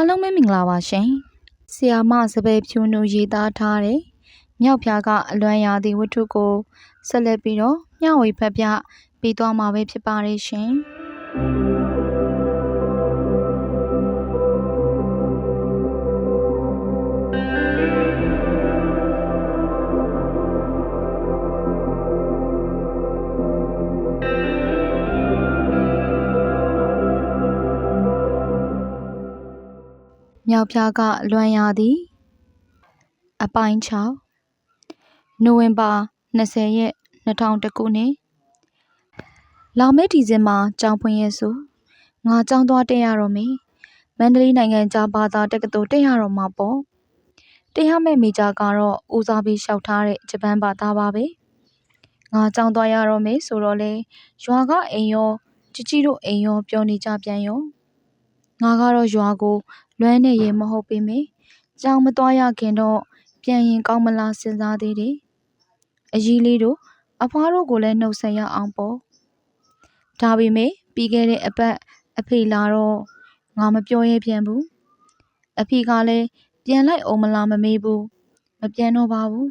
အားလုံးပဲမင်္ဂလာပါရှင်။ဆီယာမစပယ်ဖြူနူရေးသားထားတဲ့မြောက်ဖျားကအလွမ်းရာသီဝတ္ထုကိုဆက်လက်ပြီးတော့မျှဝေဖက်ပြပေးသွားမှာပဲဖြစ်ပါတယ်ရှင်။ မြောက်ဖျားကလွမ်းရသည်အပိုင်း6နိုဝင်ဘာ20ရက်2000ခုနှစ်လာမယ့်ဒီဇင်ဘာကျောင်းဖွင့်ရက်ဆိုငါကျောင်းသွားတက်ရတော့မယ်မန္တလေးနိုင်ငံခြားဘာသာတက္ကသိုလ်တက်ရတော့မှာပေါ့တရားမဲ့မိကြကတော့ဦးစားပေးလျှောက်ထားတဲ့ဂျပန်ဘာသာပါပဲငါကျောင်းသွားရတော့မယ်ဆိုတော့လေရွာကအိမ်ရောជីជីတို့အိမ်ရောပြောနေကြပြန်ရောငါကတော့ရွာကို လွမ်းနေရင်မဟုတ်ပေမယ့်ကြောင်မသွားရခင်တော့ပြန်ရင်ကောင်းမလားစဉ်းစားသေးတယ်။အကြီးလေးတို့အဖွားတို့ကိုလည်းနှုတ်ဆက်ရအောင်ပေါ့။ဒါပေမဲ့ပြီးခဲ့တဲ့အပတ်အဖေလာတော့ငါမပြောရဲပြန်ဘူး။အဖေကလည်းပြန်လိုက်အောင်မလားမမေးဘူး။မပြန်တော့ပါဘူး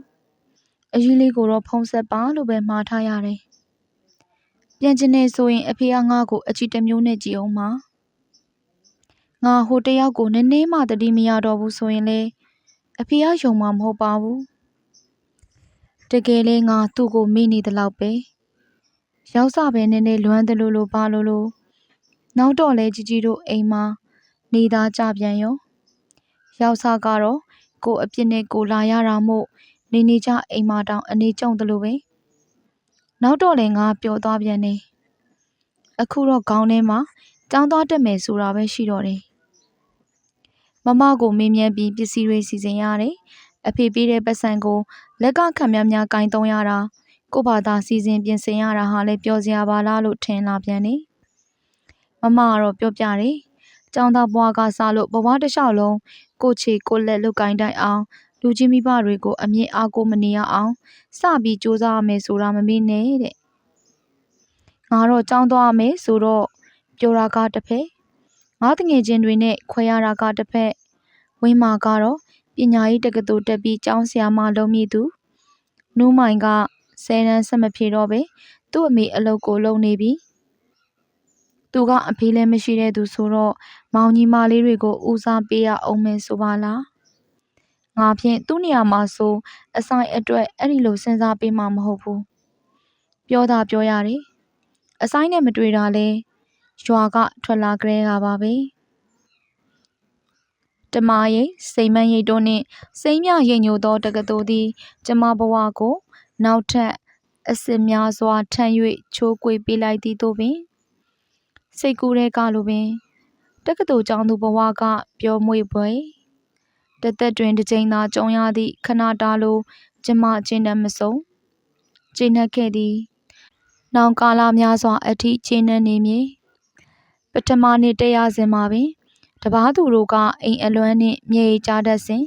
။အကြီးလေးကိုတော့ဖုံးဆက်ပါလို့ပဲမှားထားရတယ်။ပြန်ချင်နေဆိုရင်အဖေကငါ့ကိုအချီတစ်မျိုးနဲ့ကြည်အောင်ပါ။ ငါဟိုတယောက်ကိုနည်းနည်းမှသတိမရတော့ဘူးဆိုရင်လေအဖေကယုံမှာမဟုတ်ပါဘူးတကယ်လဲငါသူ့ကိုမေ့နေသလောက်ပဲရောက်စပဲနည်းနည်းလွမ်းတယ်လို့လို့ပါလို့လို့နောက်တော့လဲជីជីတို့အိမ်မှာနေသားကြပြန်ရောရောက်စကတော့ကိုအပြစ်နဲ့ကိုလာရတာမို့နေနေကြအိမ်မှာတောင်အနေကျုံတယ်လို့ပဲနောက်တော့လဲငါပျော်သွားပြန်နေအခုတော့ခေါင်းထဲမှာကျောင်းသွားတက်မယ်ဆိုတာပဲရှိတော့တယ် မမကိုမေးမြန်းပြီးပစ္စည်းတွေစီစဉ်ရတယ်။အဖေပေးတဲ့ပတ်စံကိုလက်ကခံများများကင်သုံးရတာကိုဘာသာစီစဉ်ပြင်ဆင်ရတာဟာလည်းပြောစရာပါလားလို့ထင်လာပြန်နေ။မမကတော့ပြောပြတယ်။ကျောင်းသားဘွားကစားလို့ဘဝတစ်လျှောက်လုံးကိုချေကိုလက်လုတ်ကင်တိုင်အောင်လူကြီးမိဘတွေကိုအမြင်အားကိုမနေရအောင်စပြီးစူးစမ်းရမယ်ဆိုတာမမေ့နဲ့တဲ့။ငါတော့ကျောင်းသွားမယ်ဆိုတော့ပြောတာကတစ်ဖက် ငါတငယ်ချင်းတွေနဲ့ခွဲရတာကတစ်ဖက်ဝင်းမာကတော့ပညာရေးတက္ကသိုလ်တက်ပြီးကျောင်းဆရာမလုပ်မိသူနူးမိုင်ကဆယ်တန်းဆက်မဖြေတော့ပဲသူ့အမေအလုပ်ကိုလုပ်နေပြီသူကအဖေလည်းမရှိတဲ့သူဆိုတော့မောင်ညီမလေးတွေကိုဦးစားပေးရအောင်မယ်ဆိုပါလားငါဖြင့်သူ့နေရာမှာဆိုအဆိုင်အတွက်အဲ့ဒီလိုစဉ်းစားပေးမှမဟုတ်ဘူးပြောတာပြောရတယ်အဆိုင်နဲ့မတွေ့တာလဲ ရွာကထွက်လာကြတဲ့ကပါပဲတမရိပ်စိန်မန်းရိပ်တို့နှင့်စိမ့်မြရိပ်ညိုသောတက္ကသိုလ်သည်ကျမဘဝကို နောက်ထပ်အစစ်များစွာထမ်း၍ချိုးကွေပေးလိုက်သည်တို့ပင်စိတ်ကူးတဲ့ကလိုပင်တက္ကသိုလ်ကျောင်းသူဘဝကပျော်မွေ့ပွဲတသက်တွင်တစ်ကြိမ်သာကြုံရသည့်ခဏတားလိုကျမကျင့်တတ်မဆုံးကျင့်တတ်ခဲ့သည် နောင်ကာလများစွာအထိကျင့်တတ်နေမည် ပထမနှစ်တရားစဉ်မှာပင်တပားသူတို့ကအိမ်အလွမ်းနှင့်မြေကြားတတ်စဉ်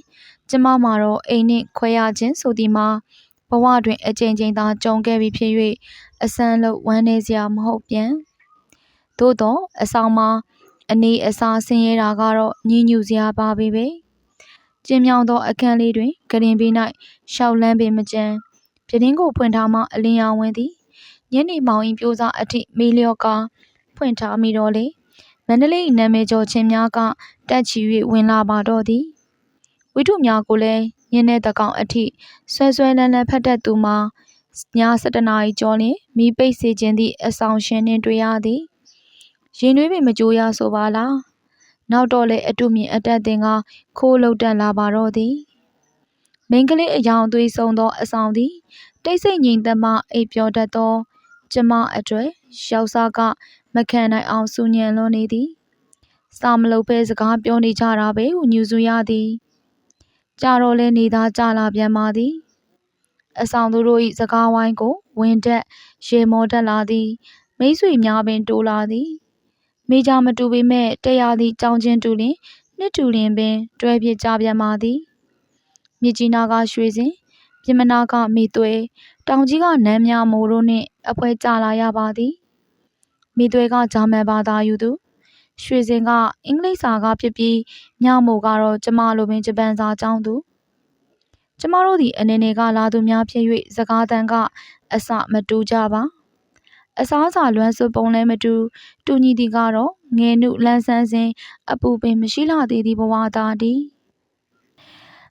ကျမမှာတော့အိမ်နှင့်ခွဲရခြင်းဆိုသည်မှာဘဝတွင်အကြိမ်ကြိမ်သာကြုံခဲ့ပြီးဖြစ်၍အစမ်းလို့ဝမ်းနေစရာမဟုတ်ပြန်သို့တော့အဆောင်မှာအနေအစားဆင်းရဲတာကတော့ညှဉ်းညူစရာပါပဲပဲကျင်းမြောင်းသောအခန်းလေးတွင်ကရင်ပေး၌ရှောက်လန်းပင်မကြမ်းပြတင်းကိုဖွင့်ထားမှအလင်းရောင်ဝင်သည်ညနေမောင်ရင်ပြိုးစားအထိမေးလျော့ကာဖွင့်ထားမိတော့လေ မန္တလေးနာမည်ကျော်ချင်းများကတက်ချီ၍ဝင်လာပါတော့သည်ဝိထုများကိုလည်းညင်းတဲ့တကောင်အထိဆွဲဆွဲလန်းလန်းဖတ်တတ်သူမှာည7နာရီကျော်လင်မိပိတ်စေခြင်းသည့်အဆောင်ရှင်နှင့်တွေ့ရသည်ရင်နှွေးပင်မကြိုးရဆိုပါလားနောက်တော့လေအတုမြင်အတက်တင်ကခိုးလုတ်တက်လာပါတော့သည်မိန်းကလေးအယောင်သွေးဆုံးသောအဆောင်သည်တိတ်ဆိတ်ငြိမ်သက်မှအိပ်ပျော်တတ်သော ကျမအတွေ့ရောက်စားက မခံနိုင်အောင်စူညံလွန်နေသည်စာမလုပ်ဘဲစကားပြောနေကြတာပဲဟုညူဆူရသည်ကြတော့လဲနေသားကြလာပြန်ပါသည်အဆောင်သူတို့၏စကားဝိုင်းကိုဝင်တက်ရေမောတက်လာသည် မိတ်ဆွေများပင်တိုးလာသည်မိကြမတူပေမဲ့တရားသည့်ကြောင်းချင်းတူလင်နှစ်တူလင်ပင် တွဲဖြစ်ကြပြန်ပါသည်မြစ်ကြီးနားကရွှေစင်ပြမနာကမိသွဲတောင်ကြီးကနမ်းမြမိုးတို့နှင့်အဖွဲကြလာရပါသည် မိသွဲကဂျာမန်ဘာသာယူသူရွှေစင်ကအင်္ဂလိပ်စာကဖြစ်ပြီးညမို့ကတော့ကျမလိုပင်ဂျပန်စာကျောင်းသူကျမတို့သည်အနေနဲ့ကလာသူများဖြစ်၍စကားသံကအစမတူကြပါအစားအစာလွမ်းစွပ်ပုံလည်းမတူတူညီသည်ကတော့ငယ်နုလန်းဆန်းစဉ်အပူပင်မရှိလှသေးသည့်ဘဝသားတည်း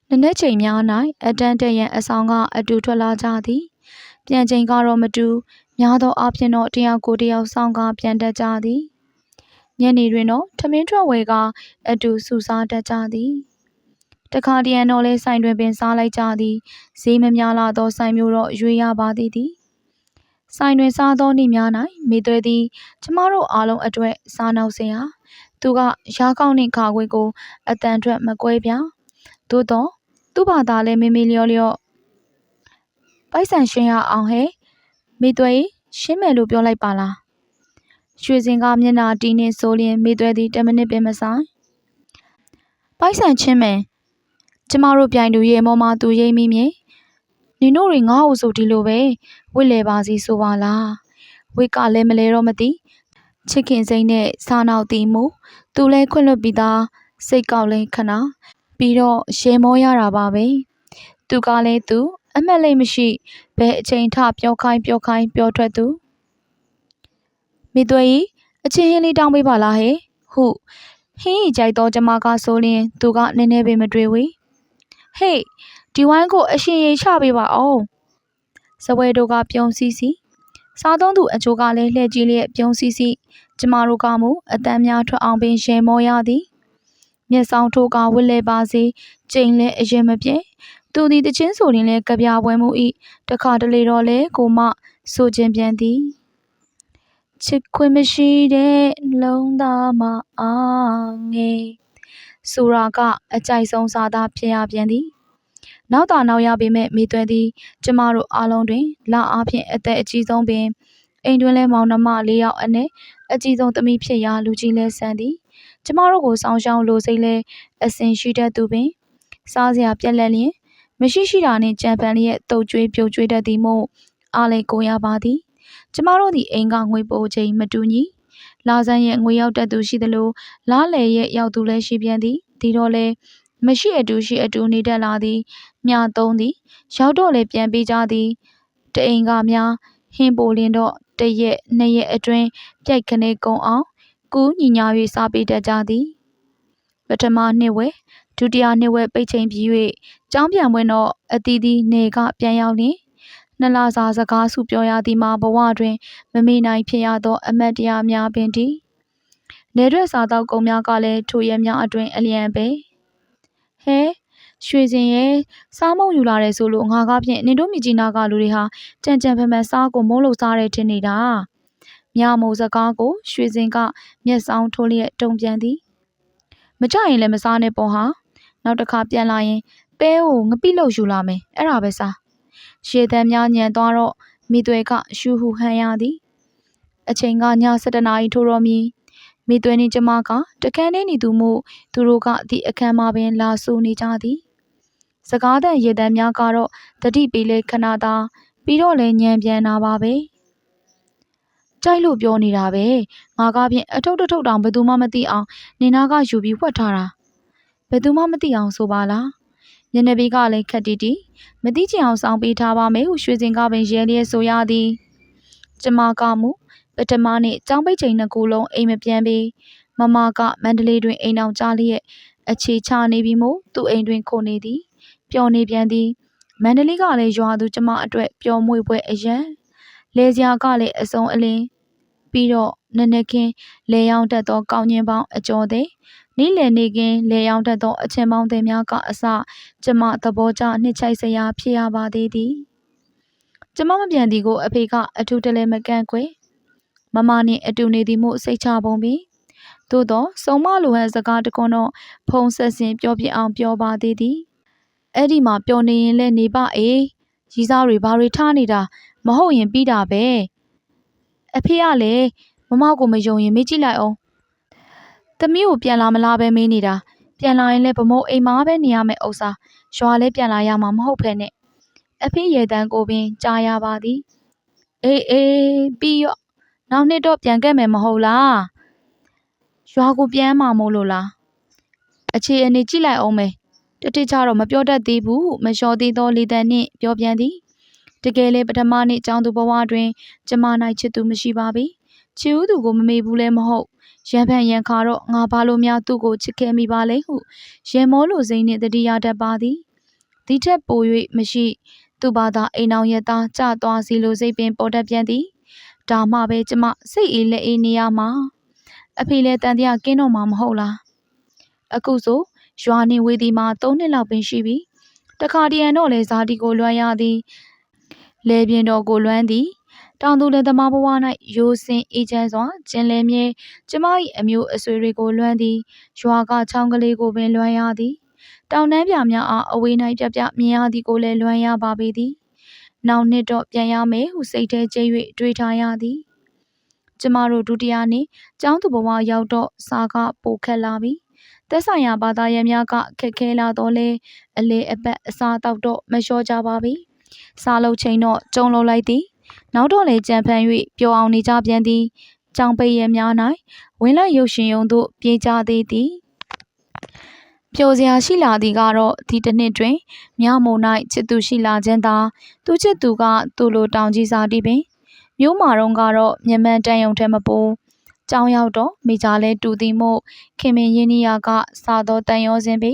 နနက်ချိန်များ၌အတန်းတက်ရန်အဆောင်ကအတူထွက်လာကြသည် ပြန်ချိန်ကတော့မတူများသောအားဖြင့်တော့တယောက်ကိုတယောက်ဆောင်ကပြန်တတ်ကြသည်ညနေတွင်တော့ထမင်းထွက်ဝယ်ကအတူစုစားတတ်ကြသည်တခါတရံတော့လဲဆိုင်တွင်ပင်စားလိုက်ကြသည်ဈေးမများလာသောဆိုင်မျိုးတော့ရွေးရပါသေးသည်ဆိုင်တွင်စားသောနေ့များ၌မိသွဲသည်ကျမတို့အားလုံးအတွက်စားနောက်စရာသူကရာကောင်းနှင့်ခါခွေကိုအတန်ထွက်မကွဲပြားသို့တော့သူ့ဘာသာလဲမေမေလျော့လျော့ ပိုက်ဆံရှင်းရအောင်ဟဲ့မိသွဲရှင်းမယ်လို့ပြောလိုက်ပါလားရွှေစင်ကမျက်နာတီးနှင့်ဆိုလျင်မိသွဲသည်10မိနစ်ပင်မဆိုင်ပိုက်ဆံချင်းမယ်ကျမတို့ပြိုင်သူရဲ့မောမသူရိမ့်မိမြေနင်တို့တွေငါ့ကိုဆိုဒီလိုပဲဝစ်လေပါစီဆိုပါလားဝစ်ကလည်းမလဲတော့မသိချစ်ခင်စိမ့်နဲ့စားနောက်တီးမှုသူလဲခွင့်လွတ်ပြီးသားစိတ်ကောက်လဲခဏပြီးတော့ရေမောရတာပါပဲသူကလည်းသူ အမှတ်လေးမရှိဘယ်အချိန်ထပြောခိုင်းပြောခိုင်းပြောထွက်သူမိသွေးအချင်းဟင်းလေးတောင်းပေးပါလားဟဲ့ဟုဟင်းကြီးကြိုက်တော့ကျမကဆိုလျင်သူကနည်းနည်းပဲမတွေ့ဝေဟေးဒီဝိုင်းကိုအရှင်ရေချပေးပါအောင်စပွဲတို့ကပြုံးစီစီစားသုံးသူအချို့ကလည်းလှည့်ကြည့်လျက်ပြုံးစီစီကျမတို့ကမူအတန်းများထွက်အောင်ပင်ရေမောရသည်မျက်စောင်းထိုးကဝစ်လဲပါစေကျိန်လဲအရင်မပြည့် သူသည်တချင်းဆိုရင်လဲကြပြပွဲမှုဤတခါတလေတော့လဲကိုမဆိုခြင်းပြန်သည်ချစ်ခွင့်မရှိတဲ့လုံးသားမအားငယ်ဆိုရာကအကြိုက်ဆုံးစာသားဖြစ်ရပြန်သည်နောက်သာနောက်ရပေမဲ့မိသွဲသည် ကျမတို့အားလုံးတွင်လာအားဖြင့်အသက်အကြီးဆုံးပင်အိမ်တွင်လဲမောင်နှမ၄ယောက်အနက်အကြီးဆုံးသမီးဖြစ်ရာလူကြီးလဲဆန်းသည် ကျမတို့ကိုစောင်းရှောင်းလိုစိတ်လဲအစဉ်ရှိတတ်သူပင် စားစရာပြက်လက်လျင် မရှိရှိတာနှင့်ကြံပန်လျက်တုတ်ကျွေးပြုတ်ကျွေးတတ်သည်မို့အားလဲကိုရပါသည်ကျမတို့သည်အိမ်ကငွေပိုချိန်မတူညီလာဆန်းရဲ့ငွေရောက်တတ်သူရှိသလိုလားလေရဲ့ရောက်သူလည်းရှိပြန်သည်ဒီတော့လဲမရှိအတူရှိအတူနေတတ်လာသည်မြသုံးသည်ရောက်တော့လဲပြန်ပေးကြသည်တအိမ်ကများဟင်းပိုလင်းတော့တရက်နှစ်ရက်အတွင်းပြိုက်ခနဲကုံအောင်ကူးညီညာ၍စားပေးတတ်ကြသည်ပထမနှစ်ဝဲ ဒုတိယနှစ်ဝဲပိတ်ချိန်ပြီး၍ကျောင်းပြန်ဝင်တော့အသီးသီးနေကပြန်ရောက်လျင်နှစ်လစာစကားစုပြောရသည်မှာဘဝတွင်မမေ့နိုင်ဖြစ်ရသော အမတ်တရားများပင်တည်းနေရွက်စားသောကုံများကလည်းထိုရဲများအတွင်အလျံပဲဟဲရွှေစင်ရဲ့စားမုံယူလာတယ်ဆိုလို့ငါကဖြင့်နင်တို့မြကြီးနာကလူတွေဟာကြံကြံဖန်ဖန်စားကိုမုန်းလို့စားတယ်ထင်နေတာမြမိုးစကားကိုရွှေစင်ကမျက်စောင်းထိုးလျက်တုံပြန်သည်မကြရင်လည်းမစားနဲ့ပေါ့ဟာ နောက်တစ်ခါပြန်လာရင်ပဲကိုငပိလို့ယူလာမယ်အဲ့ဒါပဲစားရေတန်းများညံသွားတော့မိသွဲကရှူဟူဟန်ရသည်အချိန်ကည7နာရီထိုးတော်မီမိသွဲနှင့်ကျမကတခန်းနေနေသူမို့သူတို့ကဒီအခန်းမှာပင်လာဆူနေကြသည်စကားတန်ရေတန်းများကတော့တတိပေးလေခဏသာပြီးတော့လည်းညံပြန်တာပါပဲကြိုက်လို့ပြောနေတာပဲငါကဖြင့်အထုပ်တထုပ်တောင်ဘယ်သူမှမသိအောင်နေနာကယူပြီးဝှက်ထားတာ ဘယ်သူမှမသိအောင်ဆိုပါလားညနေဘေးကလည်းခက်တီတီမသိချင်အောင်စောင်းပေးထားပါမယ်ဟုရွှေစင်ကပင်ရဲလျက်ဆိုရသည်ကျမကမူပထမနေ့ចောင်းပိတ်ချိန်နှစ်ခုလုံးအိမ်မပြန်ပြီးမမကမန္တလေးတွင်အိမ်အောင်ကြားလျက်အခြေချနေပြီးမို့သူ့အိမ်တွင်ခိုနေသည်ပျော်နေပြန်သည်မန္တလေးကလည်းရွာသူကျမအတွက်ပျော်မွေ့ပွဲအရန်လေစရာကလည်းအစုံအလင်းပြီးတော့နနခင်းလေရောင်တတ်သောကောင်းညင်ပေါင်းအကျော်သည် နေ့လည်နေကင်းလေရောင်တတ်သောအချင်းပေါင်းသည်များကအစကျမသဘောကျနှစ်ချိုက်စရာဖြစ်ရပါသေးသည်ကျမမပြန်သည်ကိုအဖေကအထူးတလဲမကန့်ကွယ်မမနှင့်အတူနေသည်မို့စိတ်ချပုံပင်သို့သောစုံမလိုဟန်စကားတကွန်းတော့ဖုံဆက်စင်ပြောပြအောင်ပြောပါသေးသည်အဲ့ဒီမှာပျော်နေရင်လည်းနေပါအေးရီးစားတွေဘာတွေထားနေတာမဟုတ်ရင်ပြီးတာပဲအဖေကလည်းမမကိုမယုံရင်မေးကြည့်လိုက်အောင် သမီးကိုပြန်လာမလားပဲမေးနေတာပြန်လာရင်လည်းဗမိုးအိမ်မှာပဲနေရမယ်ဥစ္စာရွာလည်းပြန်လာရမှာမဟုတ်ဖ ೇನೆ အဖေရေတန်းကိုပင်ကြားရပါသည်အေးအေးပြီးရောနောက်နှစ်တော့ပြန်ခဲ့မယ်မဟုတ်လားရွာကိုပြန်မှာမို့လို့လားအခြေအနေကြည့်လိုက်အောင်မယ်တတိချတော့မပြောတတ်သေးဘူးဟုမလျှော်သေးသောလေတံနှင့်ပြောပြန်သည်တကယ်လေပထမနေ့ကျောင်းသူဘဝတွင်ကျမ၌ချစ်သူမရှိပါပေချစ်ဦးသူကိုမမေ့ဘူးလည်းမဟုတ် ရံဖန်ရံခါတော့ငါဘာလို့များသူ့ကိုချစ်ခဲ့မိပါလဲဟုရေမောလိုစိမ့်နှင့်တတိယတတ်ပါသည်ဒီထက်ပို၍မရှိသူ့ဘာသာအိမ်အောင်ရသားကြသွားစီလိုစိတ်ပင်ပေါ်တတ်ပြန်သည်ဒါမှပဲကျမစိတ်အေးလက်အေးနေရမှာအဖေလည်းတန်တရားကင်းတော့မှာမဟုတ်လားအခုဆိုရွာနေဝေးသည်မှာ၃နှစ်လောက်ပင်ရှိပြီတခါတရံတော့လေဇာတိကိုလွှမ်းရသည်လေပြင်းတော်ကိုလွှမ်းသည် တောင်သူလယ်သမားဘဝ၌ရိုးစင်အေးချမ်းစွာကျင်လည်မြဲကျမ၏အမျိုးအဆွေတွေကိုလွှမ်းသည်ရွာကချောင်းကလေးကိုပင်လွှမ်းရသည်တောင်နှမ်းပြများအားအဝေး၌ပြပြမြင်ရသည်ကိုလည်းလွှမ်းရပါပေသည်နောက်နှစ်တော့ပြန်ရမယ်ဟုစိတ်ထဲကျ၍တွေးထားရသည်ကျမတို့ဒုတိယနေ့ကျောင်းသူဘဝရောက်တော့စာကပိုခက်လာပြီသက်ဆိုင်ရာဘာသာရပ်များကခက်ခဲလာတော့လေအလေအပတ်အစားတောက်တော့မလျှော့ကြပါပြီစားလုံးချိန်တော့ကြုံလုံးလိုက်သည် နောက်တော့လေကြံဖန်၍ပျော်အောင်နေကြပြန်သည်ကြောင်ပိတ်ရများ၌ဝင်းလက်ရုပ်ရှင်ယုံသို့ပြေးကြသေးသည်ပျော်စရာရှိလာသည်ကတော့ဒီတစ်နှစ်တွင်မြမုံ၌ချစ်သူရှိလာခြင်းသာသူချစ်သူကသူ့လိုတောင်ကြီးစားတီးပင်မျိုးမာတော့ကတော့မြမန်တန်ယုံထဲမပိုးကြောင်းရောက်တော့မိကြလဲတူသည်မို့ခင်မင်ရင်းနီယာကစားတော့တန်ရောစင်ပြီ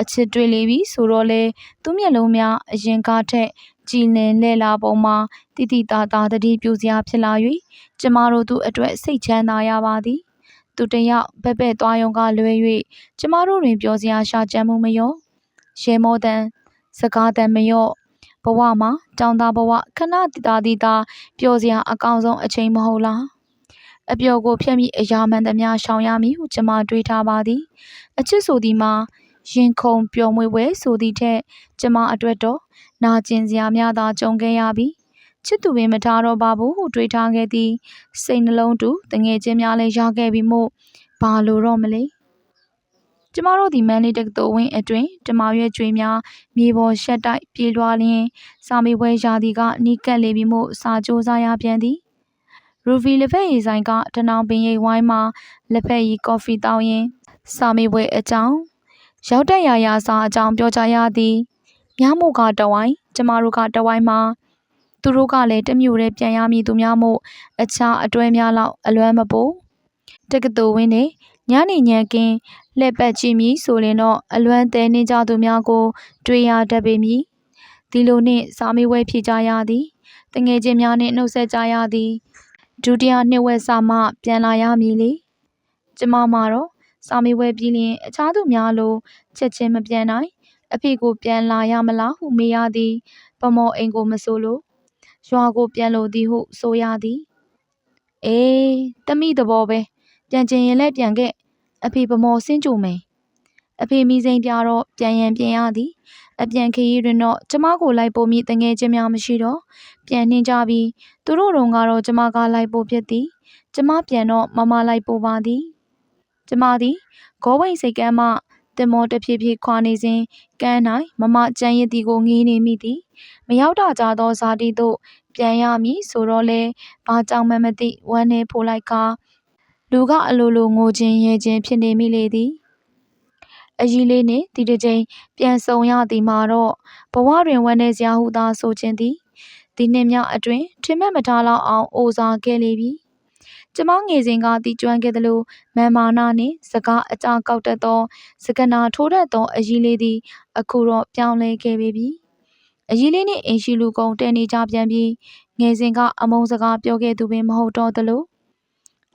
အချစ်တွေ့လေပြီဆိုတော့လေသူ့မျက်လုံးများအရင်ကထက် ကြည်လင်လဲလာပုံမှာတိတိတာတာတတိပြူစရာဖြစ်လာ၍ကျမတို့သူအတွက်စိတ်ချမ်းသာရပါသည်သူတယောက်ဘက်ဘက်သွားရုံကလွဲ၍ကျမတို့တွင်ပြောစရာရှာကြမ်းမှုမရောရေမောတန်စကားတန်မရော့ဘဝမှာကြောင်သားဘဝခဏတတာတီတာပျော်စရာအကောင်းဆုံးအချိန်မဟုတ်လားအပျော်ကိုဖျက်မိအရာမှန်သမျှရှောင်ရမည်ဟုကျမတွေးထားပါသည် အချစ်ဆိုသည်မှာရင်ခုန်ပျော်မွေ့ဝဲဆိုသည့်ထက်ကျမအတွက်တော့ နာကျင်စရာများသာကြုံခဲ့ရပြီချစ်သူပင်မထားတော့ပါဘူးဟုတွေးထားခဲ့သည်စိတ်နှလုံးတူတငယ်ချင်းများလည်းရခဲ့ပြီမို့ဘာလို့တော့မလဲကျမတို့ဒီမန်လေးတက္ကသိုလ်ဝင်းအတွင်တမောင်ရွက်ကျွေးများမြေပေါ်ရှက်တိုက်ပြေးလွှားလျင်စာမေးပွဲရာသီကနီးကပ်လေပြီမို့စာကြိုးစားရပြန်သည်ရူဗီလက်ဖက်ရည်ဆိုင်ကတနောင်ပင်ရိပ်ဝိုင်းမှာလက်ဖက်ရည်ကော်ဖီတောင်းရင်စာမေးပွဲအကြောင်းရောက်တဲ့ရာရာစာအကြောင်းပြောကြရသည် မြမို့ကတဝိုင်းကျမတို့ကတဝိုင်းမှာသူတို့ကလည်းတမျိုးတည်းပြန်ရမည်သူများမို့အခြားအတွဲများလောက်အလွမ်းမပိုတက္ကသိုလ်ဝင်းနေညနေညံကင်းလှည့်ပတ်ကြည့်မည်ဆိုရင်တော့အလွမ်းတဲနေကြသူများကို တွေ့ရတတ်ပေမည်ဒီလိုနှင့်စာမေးပွဲဖြေကြရသည်တငယ်ချင်းများနှင့်နှုတ်ဆက်ကြရသည်ဒုတိယနှစ်ဝက်စာမှပြန်လာရမည်လေကျမမှာတော့စာမေးပွဲပြီးလျင်အခြားသူများလိုချက်ချင်းမပြန်နိုင် အဖေကိုပြန်လာရမလားဟုမေးရသည် ပမောအိမ်ကိုမဆိုလို့ရွာကိုပြန်လို့သည်ဟုဆိုရသည်အေးတမိသဘောပဲပြန်ကျင်ရင်လည်းပြန်ခဲ့အဖေပမောဆင်းကြုံမယ်အဖေမိစိန်ပြတော့ပြန်ရန်ပြန်ရသည် အပြန်ခရီးတွင်တော့ကျမကိုလိုက်ပို့မိတငယ်ချင်းများမရှိတော့ပြန်နှင်းကြပြီးသူတို့တုံကတော့ကျမကလိုက်ပို့ဖြစ်သည် ကျမပြန်တော့မမလိုက်ပို့ပါသည် ကျမသည်ဂောဝိတ်စိတ်ကမ်းမှ တင်မောတဖြည်းဖြည်းခွာနေစဉ်ကမ်း၌မမကျန်းရည်တီကိုငေးနေမိသည်မရောက်တာကြသောဇာတိသို့ပြန်ရမည်ဆိုတော့လေဘာကြောင့်မှမသိဝမ်းနေဖိုးလိုက်ကားလူကအလိုလိုငိုခြင်းရဲခြင်းဖြစ်နေမိလေသည်အကြီးလေးနှင့်ဒီတစ်ချိန်ပြန်ဆုံရသည်မှာတော့ဘဝတွင်ဝမ်းနေစရာဟုသာဆိုခြင်းသည်ဒီနှစ်များအတွင်ထင်မှတ်မထားလောက်အောင်အိုစားခဲ့လေပြီ ကျမငယ်စဉ်ကတီကျွမ်းခဲ့သလိုမန်မာနာနှင့်စကားအကြကောက်တတ်သောစကနာထိုးတတ်သောအကြီးလေးသည်အခုတော့ပြောင်းလဲခဲ့ပေပြီအကြီးလေးနှင့်အင်ရှိလူကုံတဲနေကြပြန်ပြီးငယ်စဉ်ကအမုံစကားပြောခဲ့သူပင်မဟုတ်တော့သလို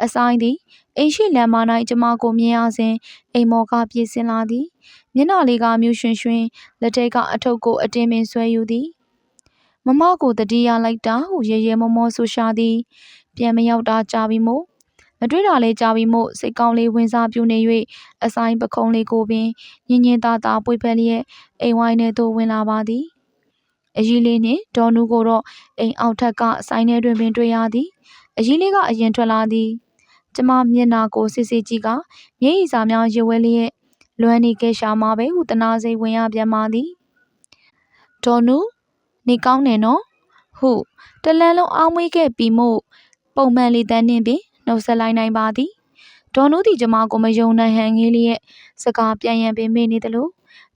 အဆိုင်သည်အိမ်ရှိလမ်းမ၌ကျမကိုမြင်ရစဉ်အိမ်မော်ကပြေးစင်လာသည်မျက်နှာလေးကမြူရွှင်ရွှင်လက်ထိတ်ကအထုပ်ကိုအတင်းပင်ဆွဲယူသည်မမကိုတတိယလိုက်တာဟုရေရေမောမောဆူရှာသည် ပြန်မရောက်တာကြာပြီမို့မတွေ့တာလဲကြာပြီမို့စိတ်ကောင်းလေးဝင်စားပြူနေ၍အဆိုင်ပခုံးလေးကိုပင်ညင်ညင်သာသာပွေဖက်လျက်အိမ်ဝိုင်းထဲသို့ဝင်လာပါသည်အကြီးလေးနှင့်ဒေါ်နူကိုတော့အိမ်အောက်ထက်ကဆိုင်ထဲတွင်ပင်တွေ့ရသည်အကြီးလေးကအရင်ထွက်လာသည်ကျမမျက်နာကိုစစ်စစ်ကြည့်ကမျက်ရည်စာများရွဝဲလျက်လွမ်းနေခဲ့ရှာမှာပဲဟုတနာစိတ်ဝင်ရပြန်ပါသည်ဒေါ်နုနေကောင်းနေနော်ဟုတလန်းလုံးအောင်းမွေးခဲ့ပြီးမို့ ပုံမှန်လေးတန်းနှင်းပင်နှုတ်ဆက်လိုက်နိုင်ပါသည်ဒေါ်နုသည်ကျမကိုမယုံနိုင်ဟန်ငေးလျက်စကားပြန်ရန်ပင်မေ့နေသလို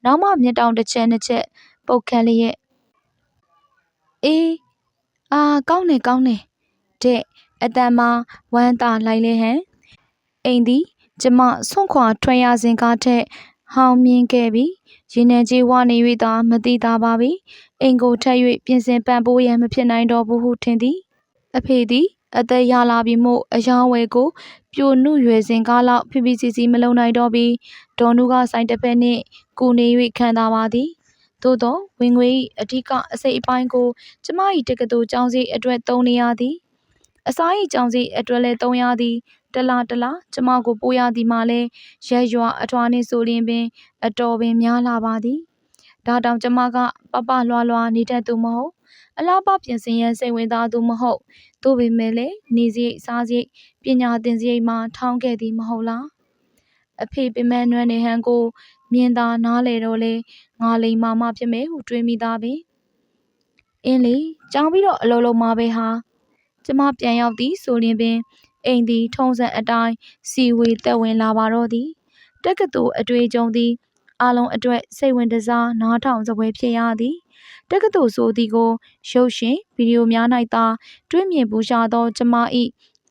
နောက်မှမျက်တောင်တစ်ချက်နှစ်ချက်ပုတ်ခတ်လျက်အေးအာကောင်းနေကောင်းနေတဲ့အတန်မှာဝမ်းသာလိုက်လေဟန်အိမ်သည်ကျမဆွန့်ခွာထွက်ရစဉ်ကားထက်ဟောင်းမြင်ခဲ့ပြီးရေနံကြီးဝနေ၍သာမတိတာပါပြီအိမ်ကိုထပ်၍ပြင်ဆင်ပန်ပိုးရန်မဖြစ်နိုင်တော့ဘူးဟုထင်သည်အဖေသည် အသက်ရလာပြီမို့အယောင်ဝယ်ကိုပြိုနုရွယ်စဉ်ကားလောက်ဖိဖိစီစီမလုံနိုင်တော့ပြီးဒေါ်နုကဆိုင်တစ်ဖက်နှင့်ကူနေ၍ခံသာပါသည်သို့သောဝင်ငွေ၏အဓိကအစိတ်အပိုင်းကိုကျမ၏တက္ကသိုလ်ကျောင်းစည်းအတွက်သုံးနေရသည်အစား၏ကျောင်းစည်းအတွက်လည်းသုံးရသည်တလားတလားကျမကိုပိုးရသည်မှလည်းရက်ရွာအထွားနှင့်ဆိုလျင်ပင် အတော်ပင်များလာပါသည်ဒါတောင်ကျမကပပလွားလွားနေတတ်သူမဟုတ် အလားပပြင်ဆင်ရန်စိတ်ဝင်စားသူမဟုတ်သို့ပေမဲ့လည်းနေစရိတ်စားစရိတ်ပညာသင်စရိတ်မှထောင်းခဲ့သည်မဟုတ်လားအဖေပင်မနွမ်းနေဟန်ကို မြင်သာနားလေတော့လေငါလိမ်မာမဖြစ်မယ်ဟုတွေးမိသားပင်အင်းလေကြောင်းပြီးတော့အလုံးလုံးမပဲဟာကျမပြန်ရောက်သည်ဆိုရင်ပင်အိမ်သည်ထုံးစံအတိုင်းစီဝေတက်ဝင်လာပါတော့သည်တက္ကသိုလ်အတွေ့အကြုံသည်အလုံးအတွက်စိတ်ဝင်တစားနားထောင်စပွဲဖြစ်ရသည် တက္ကသိုလ်ဆိုသည်ကို ရုပ်ရှင်ဗီဒီယိုများ၌သာတွေ့မြင်ပူရှာသောကျမ၏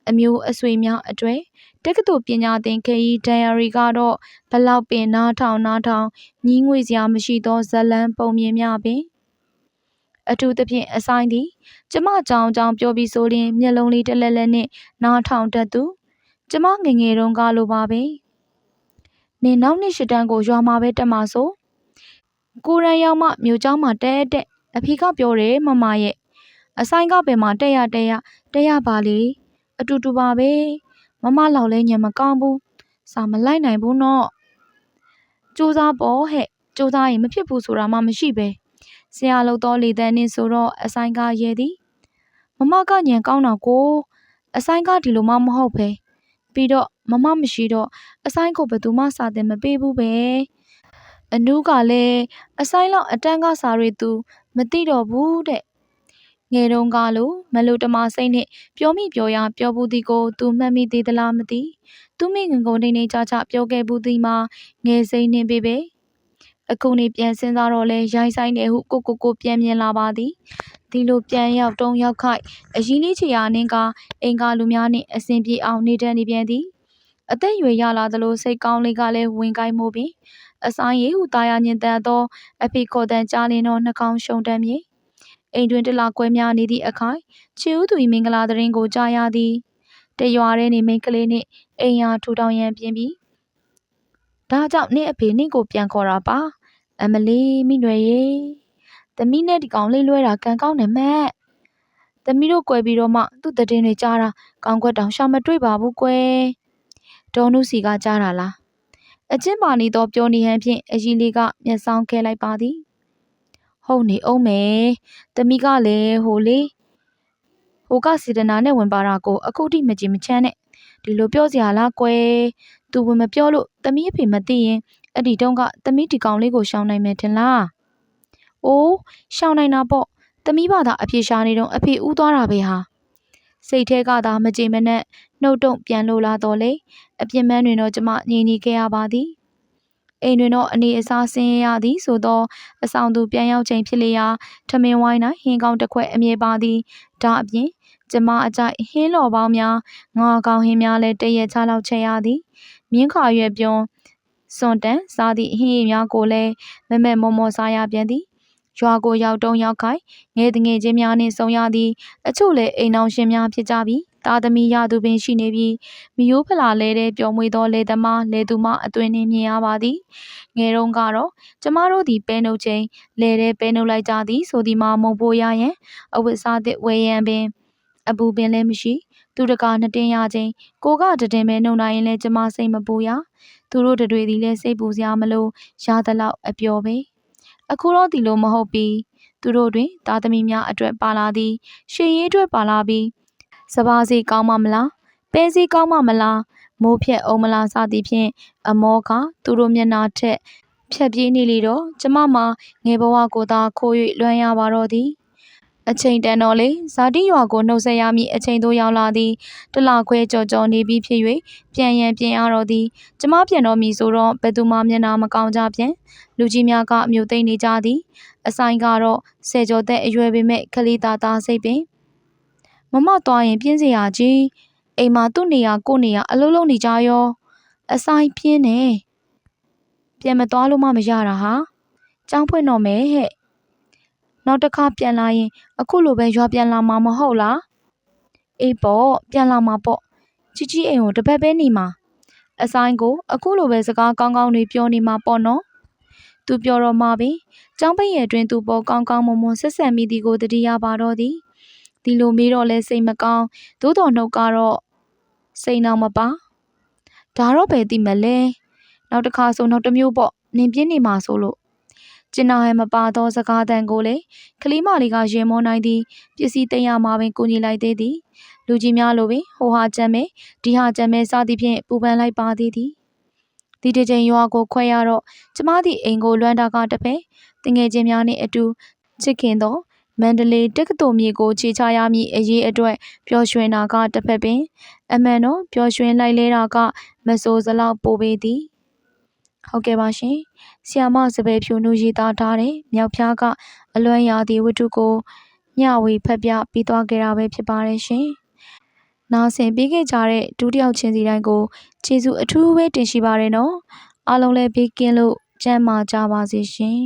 အမျိုးအဆွေများအတွေ့တက္ကသိုလ်ပညာသင်ခရီးဒိုင်ယာရီကတော့ဘလောက်ပင်နားထောင်နားထောင်ညီးငွေစရာမရှိသောဇလန်းပုံမြင်များပင်အထူးသဖြင့်အဆိုင်သည် ကျမကြောင်ကြောင်ပြောပြီးဆိုရင်မျက်လုံးလေးတလက်လက်နဲ့နားထောင်တတ်သူကျမငငယ်တုန်းကလိုပါပဲနင်နောက်နှစ်ရှစ်တန်းကိုရွာမှာပဲတက်မှာဆို ကိုရန်ရောက်မှမြို့เจ้าမှာတဲတဲ့အဖေကပြောတယ်မမရဲ့အဆိုင်ကဘယ်မှာတက်ရတက်ရတက်ရပါလေအတူတူပါပဲမမလောက်လဲညံမကောင်းဘူးစာမလိုက်နိုင်ဘူးနော်စူးစားပေါ်ဟဲ့စူးစားရင်မဖြစ်ဘူးဆိုတာမှမရှိပဲဆရာလို့တော့လေတန်းနေဆိုတော့အဆိုင်ကရဲသည်မမကညံကောင်းတော့ကိုအဆိုင်ကဒီလိုမှမဟုတ်ပဲပြီးတော့မမမရှိတော့အဆိုင်ကိုဘယ်သူမှစာသင်မပေးဘူးပဲ အနူးကလည်းအဆိုင်လောက်အတန်းကစာတွေသူမသိတော့ဘူးတဲ့ငယ်တုန်းကလိုမလို့တမစိတ်နဲ့ပြောမိပြောရပြောဘူးဒီကို သူမှတ်မိသေးသလားမသိသူမိငငုံနေနေကြကြပြောခဲ့ဘူးဒီမှာငယ်စိမ့်နေပေပဲအခုနေပြန်စဉ်းစားတော့လဲရိုင်းဆိုင်နေဟုကိုကိုကိုပြန်မြင်လာပါသည်ဒီလိုပြန်ရောက်တုံးရောက်ခိုက်အရင်လေးချရာနှင်းကအင်္ဂါလူများနှင့်အစဉ်ပြေအောင်နေတတ်နေပြန်သည်အသက်ရွယ်ရလာသလိုစိတ်ကောင်းလေးကလည်းဝင်ကိုင်းမှုပင် အဆိုင်ရည်ဟူတာယာညင်တန်သောအဖေခေါ်တန်ကြားလင်းသောနှကောင်းရှုံတမ်းမြေအိမ်တွင်တလာကွဲများနေသည့်အခိုင်ချီဦးသူ၏မင်္ဂလာသတင်းကိုကြားရသည်တရွာထဲနေမိန်းကလေးနှင့်အိမ်ယာထူထောင်ရန်ပြင်ပြီးဒါကြောင့်နင့်အဖေနင့်ကိုပြန်ခေါ်တာပါအမလီမိနွယ်ရေသမီးနဲ့ဒီကောင်လေးလွဲတာကံကောင်းတယ်မက်သမီးတို့ကွယ်ပြီးတော့မှသူ့တည်င်းတွေကြားတာကောင်းကွက်တောင်ရှာမတွေ့ပါဘူးကွယ်ဒေါ်နုစီကကြားတာလား အချင်းပါနေတော့ပြောနေဟန်ဖြင့်အကြီးလေးကမျက်စောင်းခဲလိုက်ပါသည်ဟုတ်နေအောင်မယ်သမီးကလည်းဟိုလေဟိုကစေတနာနဲ့ဝင်ပါတာကိုအခုထိမကြည့်မချမ်းနဲ့ဒီလိုပြောစရာလားကွယ်သူဝင်မပြောလို့သမီးအဖေမသိရင်အဲ့ဒီတုန်းကသမီးဒီကောင်လေးကိုရှောင်နိုင်မယ်ထင်လား။အိုးရှောင်နိုင်တာပေါ့။သမီးဘာသာအပြေရှာနေတော့အဖေဦးသွားတာပဲဟာ။ စိတ်ထဲကသာမကြေမနက်နှုတ်တုံပြန်လိုလာတော့လေအပြင်းမန်းတွင်တော့ကျမငြိမ်နေခဲ့ရပါသည်။အိမ်တွင်တော့အနေအစားဆင်းရသည်ဆိုတော့အဆောင်သူပြန်ရောက်ချိန်ဖြစ်လျာထမင်းဝိုင်း၌ဟင်းကောင်းတစ်ခွက်အမြဲပါသည်ဒါအပြင်ကျမအကြိုက်ဟင်းလော်ပေါင်းများငါကောင်းဟင်းများလည်းတရက်ချလောက်ချက်ရသည်မြင်းခါရွယ်ပြုံးစွန်တန်စားသည့်အဟင်းရည်များကိုလည်းမမက်မောမောစားရပြန်သည် ရွာကိုရောက်တုံးရောက်ခိုင်ငယ်တငယ်ချင်းများနှင့်ဆုံရသည်အချို့လည်းအိမ်အောင်ရှင်များဖြစ်ကြပြီးသားသမီးရသူပင်ရှိနေပြီးမယိုးဖလာလဲတဲ့ပျော်မွေသောလေသမားလေသူမအသွင်နှင့်မြင်ရပါသည်ငယ်တုန်းကတော့ကျမတို့သည်ပဲနှုတ်ချင်းလဲတဲ့ပဲနှုတ်လိုက်ကြသည်ဆိုသည်မှာမုံပိုးရရန်အဝတ်စားသည့်ဝယ်ရန်ပင်အပူပင်လည်းမရှိသူတကာနှစ်တင်းရချင်းကိုကတတင်ပဲနှုံနိုင်ရင်လည်းကျမစိတ်မပူရသူတို့တွေသည်လည်းစိတ်ပူစရာမလိုရသလောက်အပျော်ပဲ အခုတော့ဒီလိုမဟုတ်ပြီးသူတို့တွင်သားသမီးများအတွက်ပါလာသည်ရှေ့ရေးအတွက်ပါလာပြီးစပါးစီကောင်းမမလားပဲစီကောင်းမမလားမိုးဖြက်အောင်မလားစသည်ဖြင့်အမောကသူတို့မျက်နာထက်ဖြက်ပြေးနေလေတော့ကျမမှာငယ်ဘဝကိုသာခိုး၍လွမ်းရပါတော့သည် အချိန်တန်တော့လေဇာတိရွာကိုနှုတ်ဆက်ရမည့်အချိန်သို့ရောက်လာသည်တလခွဲကြော်ကြော်နေပြီးဖြစ်၍ပြန်ရန်ပြင်ရတော့သည်ကျမပြန်တော်မူဆိုတော့ဘယ်သူမှမျက်နှာမကောင်းကြပြန်လူကြီးများကအမျိုးသိမ့်နေကြသည်အဆိုင်ကတော့ဆယ်ကျော်သက်အရွယ်ပေမဲ့ခလီသားသားစိတ်ပင်မမသွားရင်ပြင်းစရာကြီးအိမ်မှာသူ့နေရာကို့နေရာအလုံးလုံးနေကြရောအဆိုင်ပြင်းနေပြန်မသွားလို့မှမရတာဟာကြောင်းဖွင့်တော့မယ်ဟဲ့ နောက်တစ်ခါပြန်လာရင် အခုလိုပဲရွာပြန်လာမှာမဟုတ်လားအေးပေါ့ပြန်လာမှာပေါ့ជីជីအိမ်ကိုတစ်ပတ်ပဲနေမှာအဆိုင်ကိုအခုလိုပဲစကားကောင်းကောင်းတွေပြောနေမှာပေါ့နော်သူပြောတော့မှပင်ကျောင်းပိတ်ရအတွင်းသူပေါ်ကောင်းကောင်းမွန်မွန်ဆက်ဆံမိသည်ကိုတတိယပါတော့သည်ဒီလိုမေးတော့လဲစိတ်မကောင်းသို့တော်နှုတ်ကတော့စိတ်နောက်မပါဒါတော့ပဲသိမလဲနောက်တစ်ခါဆိုနောက်တစ်မျိုးပေါ့နင်ပြင်းနေမှာဆိုလို့ ကျင်နာဟဲမပါသောစကားတန်ကိုလေကလေးမလေးကရင်မောနိုင်သည်ပစ္စည်းသိမ်းရမှာပင်ကိုကြီးလိုက်သေးသည်လူကြီးများလိုပင်ဟိုဟာကြမ်းမဲဒီဟာကြမ်းမဲစသည်ဖြင့်ပူပန်လိုက်ပါသေးသည်ဒီတစ်ချိန်ရွာကိုခွဲရတော့ကျမသည်အိမ်ကိုလွမ်းတာကတစ်ဖက်တငယ်ချင်းများနှင့်အတူချစ်ခင်သောမန္တလေးတက္ကသိုလ်မြေကိုခြေချရမည့်အရေးအတွက်ပျော်ရွှင်တာကတစ်ဖက်ပင် အမှန်တော့ပျော်ရွှင်လိုက်လဲတာကမဆိုးစလောက်ပိုပေသည်ဟုတ်ကဲ့ပါရှင် ဆီယာမစပယ်ဖြူနူရေးသားထားတဲ့မြောက်ဖျားကအလွမ်းရာသီဝတ္ထုကိုမျှဝေဖက်ပြပြီးသွားခဲ့တာပဲဖြစ်ပါတယ်ရှင်နားဆင်ပြီးခဲ့ကြတဲ့ဒုတိယချင်းစီတိုင်းကိုကျေးဇူးအထူးပဲတင်ရှိပါရနော်အားလုံးလည်းဘေးကင်းလို့ကျန်းမာကြပါစေရှင်